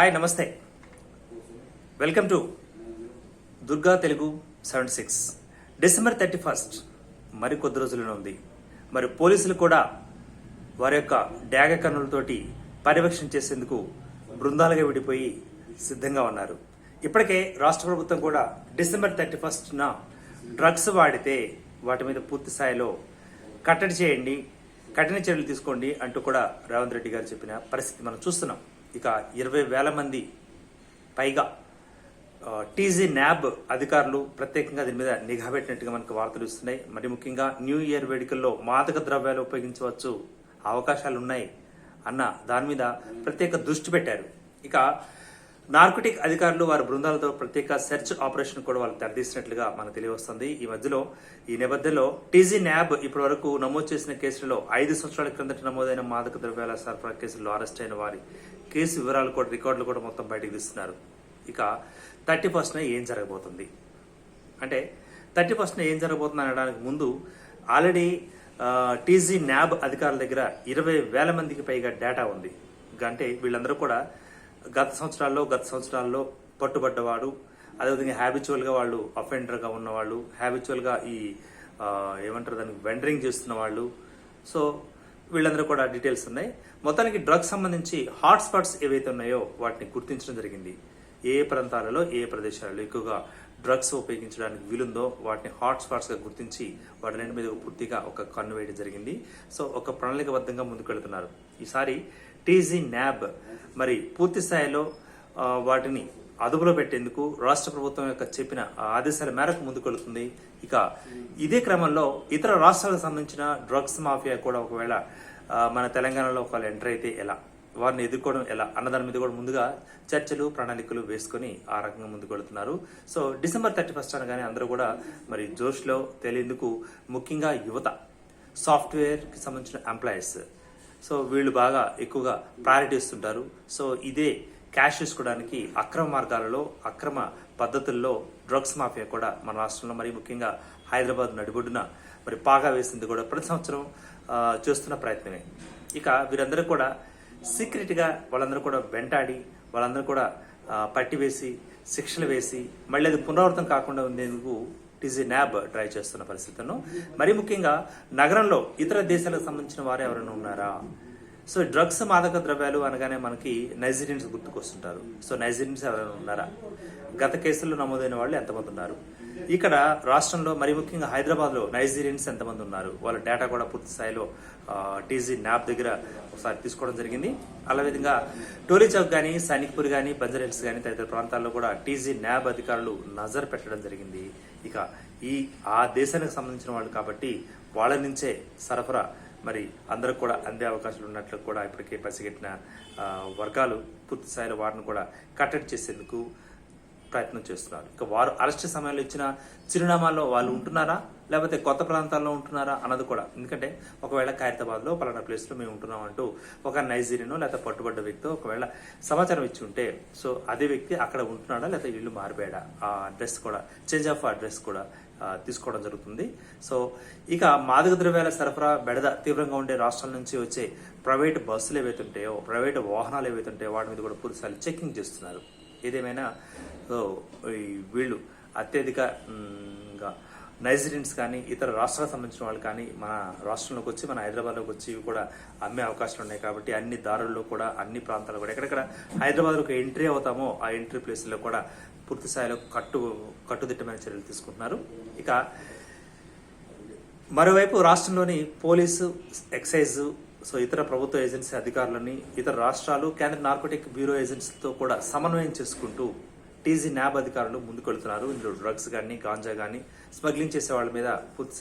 Hi నమస్తే. Welcome to Durga Telugu seventy six December thirty first మరి కొద్ది రోజుల్లోనే ఉంది. మరి పోలీసులు కూడా వారి యొక్క డ్యాగ కన్నులతోటి పర్యవేక్షణ చేసేందుకు బృందాలుగా విడిపోయి సిద్ధంగా ఉన్నారు. ఇప్పటికే రాష్ట్ర ప్రభుత్వం కూడా డిసెంబర్ థర్టీ ఫస్ట్న డ్రగ్స్ వాడితే వాటి మీద పూర్తి స్థాయిలో కట్టడి చేయండి కఠిన చర్యలు తీసుకోండి అంటూ కూడా రేవంత్ రెడ్డి గారు చెప్పిన పరిస్థితి మనం చూస్తున్నాం. ఇక ఇరవై వేల మంది పైగా టీజీ న్యాబ్ అధికారులు ప్రత్యేకంగా దీని మీద నిఘా పెట్టినట్టుగా మనకు వార్తలు ఇస్తున్నాయి మరి ముఖ్యంగా న్యూ ఇయర్ వేడుకల్లో మాదక ద్రవ్యాలు ఉపయోగించవచ్చు అవకాశాలు ఉన్నాయి అన్న దాని మీద ప్రత్యేక దృష్టి పెట్టారు. ఇక నార్కోటిక్ అధికారులు వారి బృందాలతో ప్రత్యేక సెర్చ్ ఆపరేషన్ కూడా వాళ్ళు తెరదీసినట్లుగా మనకు తెలియవస్తుంది. ఈ మధ్యలో ఈ నేపథ్యంలో టీజీ న్యాబ్ ఇప్పటి వరకు నమోదు చేసిన కేసులలో ఐదు సంవత్సరాల క్రిందట నమోదైన మాదక ద్రవ్యాల సరఫరా కేసుల్లో అరెస్ట్ అయిన వారి కేసు వివరాలు కూడా రికార్డులు కూడా మొత్తం బయటకు తీస్తున్నారు. ఇక థర్టీ ఫస్ట్న ఏం జరగబోతుంది? అంటే థర్టీ ఫస్ట్న ఏం జరగబోతుంది అనడానికి ముందు ఆల్రెడీ టీజీ న్యాబ్ అధికారుల దగ్గర ఇరవై వేల మందికి పైగా డేటా ఉంది. అంటే వీళ్ళందరూ కూడా గత సంవత్సరాల్లో గత సంవత్సరాల్లో పట్టుబడ్డవాడు అదేవిధంగా హ్యాబిచువల్గా వాళ్ళు అఫెండర్గా ఉన్నవాళ్ళు హ్యాబిచువల్గా ఈ ఏమంటారు దానికి వెండరింగ్ చేస్తున్న వాళ్ళు సో వీళ్ళందరూ కూడా డీటెయిల్స్ ఉన్నాయి. మొత్తానికి డ్రగ్స్ సంబంధించి హాట్ స్పాట్స్ ఏవైతే ఉన్నాయో వాటిని గుర్తించడం జరిగింది. ఏ ప్రాంతాలలో ఏ ఏ ప్రదేశాలలో ఎక్కువగా డ్రగ్స్ ఉపయోగించడానికి వీలుందో వాటిని హాట్ స్పాట్స్గా గుర్తించి వాటి మీద పూర్తిగా ఒక కన్ను వేయడం జరిగింది. సో ఒక ప్రణాళికబద్ధంగా ముందుకెళ్తున్నారు. ఈసారి టీజీ న్యాబ్ మరి పూర్తి స్థాయిలో వాటిని అదుపులో పెట్టేందుకు రాష్ట్ర ప్రభుత్వం యొక్క చెప్పిన ఆదేశాల మేరకు ముందుకు వెళుతుంది ఇక ఇదే క్రమంలో ఇతర రాష్ట్రాలకు సంబంధించిన డ్రగ్స్ మాఫియా కూడా ఒకవేళ మన తెలంగాణలో ఒకవేళ ఎంటర్ అయితే ఎలా? వారిని ఎదుర్కోవడం ఎలా? అన్నదాని మీద కూడా ముందుగా చర్చలు ప్రణాళికలు వేసుకొని ఆ రకంగా ముందుకు వెళుతున్నారు. సో డిసెంబర్ థర్టీ ఫస్ట్ అనగానే అందరూ కూడా మరి జోష్లో తెలియందుకు ముఖ్యంగా యువత సాఫ్ట్వేర్కి సంబంధించిన ఎంప్లాయీస్. సో వీళ్ళు బాగా ఎక్కువగా ప్రయారిటీ ఇస్తుంటారు. సో ఇదే క్యాష్ తీసుకోవడానికి అక్రమ మార్గాలలో అక్రమ పద్ధతుల్లో డ్రగ్స్ మాఫియా కూడా మన రాష్ట్రంలో మరి ముఖ్యంగా హైదరాబాద్ నడిబొడ్డున మరి పాగా వేసింది కూడా ప్రతి సంవత్సరం చేస్తున్న ప్రయత్నమే. ఇక వీరందరూ కూడా సీక్రెట్గా వాళ్ళందరూ కూడా వెంటాడి వాళ్ళందరూ కూడా పట్టివేసి శిక్షలు వేసి మళ్ళీ అది పునరావృతం కాకుండా ఉండేందుకు టీజీ న్యాబ్ ట్రై చేస్తున్న పరిస్థితులను. మరి ముఖ్యంగా నగరంలో ఇతర దేశాలకు సంబంధించిన వారు ఎవరైనా ఉన్నారా? సో డ్రగ్స్ మాదక ద్రవ్యాలు అనగానే మనకి నైజీరియన్స్ గుర్తుకొస్తుంటారు. సో నైజీరియన్స్ ఎవరైనా ఉన్నారా? గత కేసుల్లో నమోదైన వాళ్ళు ఎంతమంది ఉన్నారు? ఇక్కడ రాష్ట్రంలో మరి ముఖ్యంగా హైదరాబాద్లో నైజీరియన్స్ ఎంతమంది ఉన్నారు? వాళ్ళ డేటా కూడా పూర్తి స్థాయిలో టీజీ నాప్ దగ్గర ఒకసారి తీసుకోవడం జరిగింది. అలా విధంగా టోలీ చౌక్ కానీ సైనిక్పూర్ కానీ బంజారాహిల్స్ కానీ తదితర ప్రాంతాల్లో కూడా టీజీ న్యాబ్ అధికారులు నజర్ పెట్టడం జరిగింది. ఇక ఈ ఆ దేశానికి సంబంధించిన వాళ్ళు కాబట్టి వాళ్ళ నుంచే సరఫరా మరి అందరికి కూడా అందే అవకాశాలు ఉన్నట్లు కూడా ఇప్పటికే పసిగట్టిన వర్గాలు పూర్తి స్థాయిలో వారిని కూడా కట్టడి చేసేందుకు ప్రయత్నం చేస్తున్నారు. ఇక వారు అరెస్ట్ సమయంలో ఇచ్చిన చిరునామాలో వాళ్ళు ఉంటున్నారా? లేకపోతే కొత్త ప్రాంతాల్లో ఉంటున్నారా అన్నది కూడా. ఎందుకంటే ఒకవేళ ఖైరతాబాద్లో పలానా ప్లేస్లో మేము ఉంటున్నాం అంటూ ఒక నైజీరియన్ లేకపోతే పట్టుబడ్డ వ్యక్తి ఒకవేళ సమాచారం ఇచ్చి ఉంటే సో అదే వ్యక్తి అక్కడ ఉంటున్నాడా లేకపోతే ఇల్లు మారిపోయాడా? ఆ అడ్రస్ కూడా చేంజ్ ఆఫ్ అడ్రస్ కూడా తీసుకోవడం జరుగుతుంది. సో ఇక మాదక ద్రవ్యాల సరఫరా బెడద తీవ్రంగా ఉండే రాష్ట్రాల నుంచి వచ్చే ప్రైవేట్ బస్సులు ఏవైతే ఉంటాయో ప్రైవేట్ వాహనాలు ఏవైతే ఉంటాయో వాటి మీద కూడా పూర్తిసారి చెకింగ్ చేస్తున్నారు. ఏదేమైనా ఈ వీళ్ళు అత్యధిక నైజీరియన్స్ కానీ ఇతర రాష్ట్రాలకు సంబంధించిన వాళ్ళు కానీ మన రాష్ట్రంలోకి వచ్చి మన హైదరాబాద్లోకి వచ్చి కూడా అమ్మే అవకాశాలు ఉన్నాయి కాబట్టి అన్ని దారుల్లో కూడా అన్ని ప్రాంతాల్లో కూడా. ఎక్కడెక్కడ హైదరాబాద్లోకి ఎంట్రీ అవుతామో ఆ ఎంట్రీ ప్లేస్లో కూడా పూర్తి స్థాయిలో కట్టు కట్టుదిట్టమైన చర్యలు తీసుకుంటున్నారు. ఇక మరోవైపు రాష్ట్రంలోని పోలీసు ఎక్సైజ్ సో ఇతర ప్రభుత్వ ఏజెన్సీ అధికారులని ఇతర రాష్ట్రాలు కేంద్ర నార్కోటిక్ బ్యూరో ఏజెన్సీతో కూడా సమన్వయం చేసుకుంటూ టీజీ న్యాబ్ అధికారులు ముందుకెళ్తున్నారు. ఇందులో డ్రగ్స్ కానీ గాంజా కానీ స్మగ్లింగ్ చేసే వాళ్ళ మీద పూర్తి